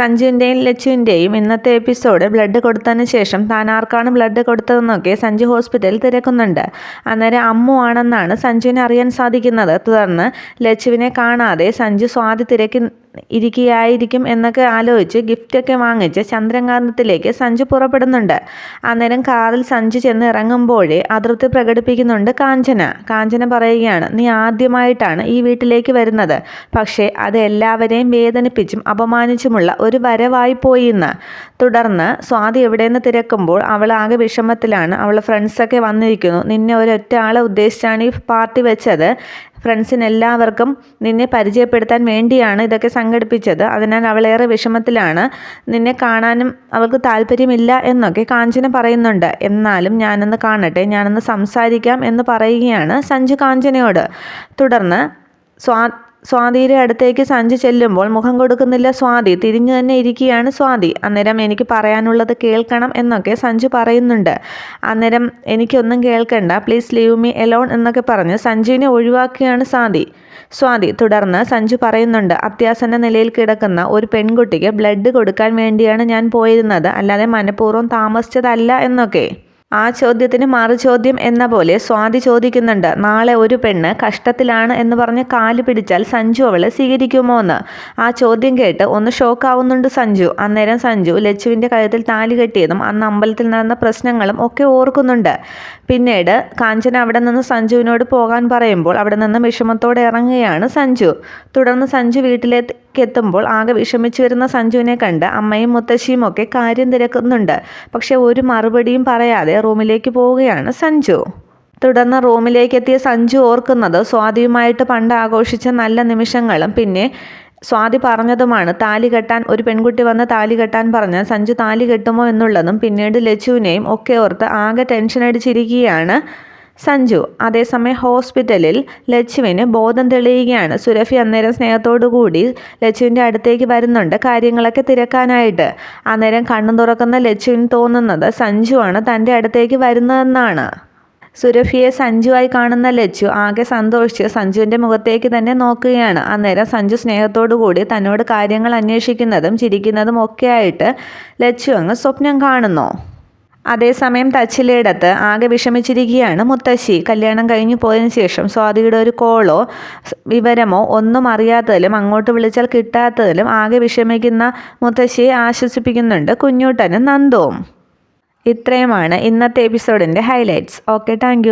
സഞ്ജുവിന്റെയും ലച്ചുവിന്റെയും ഇന്നത്തെ episode blood കൊടുത്തതിന് ശേഷം താൻ ആർക്കാണ് ബ്ലഡ് കൊടുത്തതെന്നൊക്കെ സഞ്ജു ഹോസ്പിറ്റലിൽ തിരക്കുന്നുണ്ട്. അന്നേരം അമ്മു ആണെന്നാണ് സഞ്ജുവിനെ അറിയാൻ സാധിക്കുന്നത്. തുടർന്ന് ലച്ചുവിനെ കാണാതെ സഞ്ജു സ്വാതി തിരക്കി ഇരിക്കുകയായിരിക്കും എന്നൊക്കെ ആലോചിച്ച് ഗിഫ്റ്റൊക്കെ വാങ്ങിച്ച് ചന്ദ്രകാന്തത്തിലേക്ക് സഞ്ജു പുറപ്പെടുന്നുണ്ട്. അന്നേരം കാറിൽ സഞ്ജു ചെന്ന് ഇറങ്ങുമ്പോഴേ അതൃപ്തി പ്രകടിപ്പിക്കുന്നുണ്ട് കാഞ്ചന. കാഞ്ചന പറയുകയാണ് നീ ആദ്യമായിട്ടാണ് ഈ വീട്ടിലേക്ക് വരുന്നത്. പക്ഷേ അത് എല്ലാവരെയും വേദനിപ്പിച്ചും അപമാനിച്ചുമുള്ള ഒരു വരവായി പോയിന്ന് തുടർന്ന് സ്വാതി എവിടെയെന്ന് തിരക്കുമ്പോൾ അവൾ ആകെ വിഷമത്തിലാണ്. അവൾ ഫ്രണ്ട്സൊക്കെ വന്നിരിക്കുന്നു. നിന്നെ ഒരൊറ്റ ആളെ ഉദ്ദേശിച്ചാണ് ഈ പാർട്ടി വെച്ചത്. ഫ്രണ്ട്സിന് എല്ലാവർക്കും നിന്നെ പരിചയപ്പെടുത്താൻ വേണ്ടിയാണ് ഇതൊക്കെ സംഘടിപ്പിച്ചത്. അതിനാൽ അവളേറെ വിഷമത്തിലാണ് നിന്നെ കാണാനും അവൾക്ക് താല്പര്യമില്ല എന്നൊക്കെ കാഞ്ചന പറയുന്നുണ്ട്. എന്നാലും ഞാനൊന്ന് കാണട്ടെ ഞാനൊന്ന് സംസാരിക്കാം എന്ന് പറയുകയാണ് സഞ്ജു കാഞ്ചനയോട്. തുടർന്ന് സ്വാ സ്വാതിയുടെ അടുത്തേക്ക് സഞ്ജു ചെല്ലുമ്പോൾ മുഖം കൊടുക്കുന്നില്ല സ്വാതി. തിരിഞ്ഞു തന്നെ ഇരിക്കുകയാണ് സ്വാതി. അന്നേരം എനിക്ക് പറയാനുള്ളത് കേൾക്കണം എന്നൊക്കെ സഞ്ജു പറയുന്നുണ്ട്. അന്നേരം എനിക്കൊന്നും കേൾക്കണ്ട. പ്ലീസ് ലീവ് മീ എലോൺ എന്നൊക്കെ പറഞ്ഞ് സഞ്ജുവിനെ ഒഴിവാക്കുകയാണ് സ്വാതി. സ്വാതി തുടർന്ന് സഞ്ജു പറയുന്നുണ്ട് അത്യാസന്ന നിലയിൽ കിടക്കുന്ന ഒരു പെൺകുട്ടിക്ക് ബ്ലഡ് കൊടുക്കാൻ വേണ്ടിയാണ് ഞാൻ പോയിരുന്നത്. അല്ലാതെ മനഃപൂർവം താമസിച്ചതല്ല എന്നൊക്കെ. ആ ചോദ്യത്തിന് മറു ചോദ്യം എന്ന പോലെ സ്വാതി ചോദിക്കുന്നുണ്ട് നാളെ ഒരു പെണ്ണ് കഷ്ടത്തിലാണ് എന്ന് പറഞ്ഞ് കാൽ പിടിച്ചാൽ സഞ്ജു അവളെ സ്വീകരിക്കുമോ എന്ന്? ആ ചോദ്യം കേട്ട് ഒന്ന് ഷോക്കാവുന്നുണ്ട് സഞ്ജു. അന്നേരം സഞ്ജു ലച്ചുവിന്റെ കഴുത്തിൽ താലി കെട്ടിയതും അന്ന് അമ്പലത്തിൽ നടന്ന പ്രശ്നങ്ങളും ഒക്കെ ഓർക്കുന്നുണ്ട്. പിന്നീട് കാഞ്ചന അവിടെ നിന്ന് സഞ്ജുവിനോട് പോകാൻ പറയുമ്പോൾ അവിടെ നിന്ന് വിഷമത്തോടെ ഇറങ്ങുകയാണ് സഞ്ജു. തുടർന്ന് സഞ്ജു വീട്ടിലേക്ക് എത്തുമ്പോൾ ആകെ വിഷമിച്ചു വരുന്ന സഞ്ജുവിനെ കണ്ട് അമ്മയും മുത്തശ്ശിയും ഒക്കെ കാര്യം തിരക്കുന്നുണ്ട്. പക്ഷെ ഒരു മറുപടിയും പറയാതെ റൂമിലേക്ക് പോവുകയാണ് സഞ്ജു. തുടർന്ന് റൂമിലേക്ക് എത്തിയ സഞ്ജു ഓർക്കുന്നത് സ്വാതിയുമായിട്ട് പണ്ട് ആഘോഷിച്ച നല്ല നിമിഷങ്ങളും പിന്നെ സ്വാതി പറഞ്ഞതുമാണ് താലി കെട്ടാൻ ഒരു പെൺകുട്ടി വന്ന് താലി കെട്ടാൻ പറഞ്ഞ് സഞ്ജു താലി കെട്ടുമോ എന്നുള്ളതും പിന്നീട് ലച്ചുവിനെയും ഒക്കെ ഓർത്ത് ആകെ ടെൻഷൻ അടിച്ചിരിക്കുകയാണ് സഞ്ജു അതേസമയം ഹോസ്പിറ്റലിൽ ലച്ചുവിന് ബോധം തെളിയുകയാണ്. സുരഭി അന്നേരം സ്നേഹത്തോടു കൂടി ലച്ചുവിന്റെ അടുത്തേക്ക് വരുന്നുണ്ട്. കാര്യങ്ങളൊക്കെ തിരക്കാനായിട്ട്. അന്നേരം കണ്ണു തുറക്കുന്ന ലച്ചുവിന് തോന്നുന്നത് സഞ്ജു ആണ് തന്റെ അടുത്തേക്ക് വരുന്നതെന്നാണ്. സുരഭിയെ സഞ്ജുവായി കാണുന്ന ലച്ചു ആകെ സന്തോഷിച്ച് സഞ്ജുവിന്റെ മുഖത്തേക്ക് തന്നെ നോക്കുകയാണ്. അന്നേരം സഞ്ജു സ്നേഹത്തോടു കൂടി തന്നോട് കാര്യങ്ങൾ അന്വേഷിക്കുന്നതും ചിരിക്കുന്നതും ഒക്കെയായിട്ട് ലച്ചു അങ്ങ് സ്വപ്നം കാണുന്നു. അതേസമയം തച്ചിലയിടത്ത് ആകെ വിഷമിച്ചിരിക്കുകയാണ് മുത്തശ്ശി. കല്യാണം കഴിഞ്ഞു പോയതിനു ശേഷം സ്വാതിയുടെ ഒരു കോളോ വിവരമോ ഒന്നും അറിയാത്തതിലും അങ്ങോട്ട് വിളിച്ചാൽ കിട്ടാത്തതിലും ആകെ വിഷമിക്കുന്ന മുത്തശ്ശിയെ ആശ്വസിപ്പിക്കുന്നുണ്ട് കുഞ്ഞൂട്ടനും നന്ദവും. ഇത്രയുമാണ് ഇന്നത്തെ എപ്പിസോഡിന്റെ ഹൈലൈറ്റ്സ്. Okay thank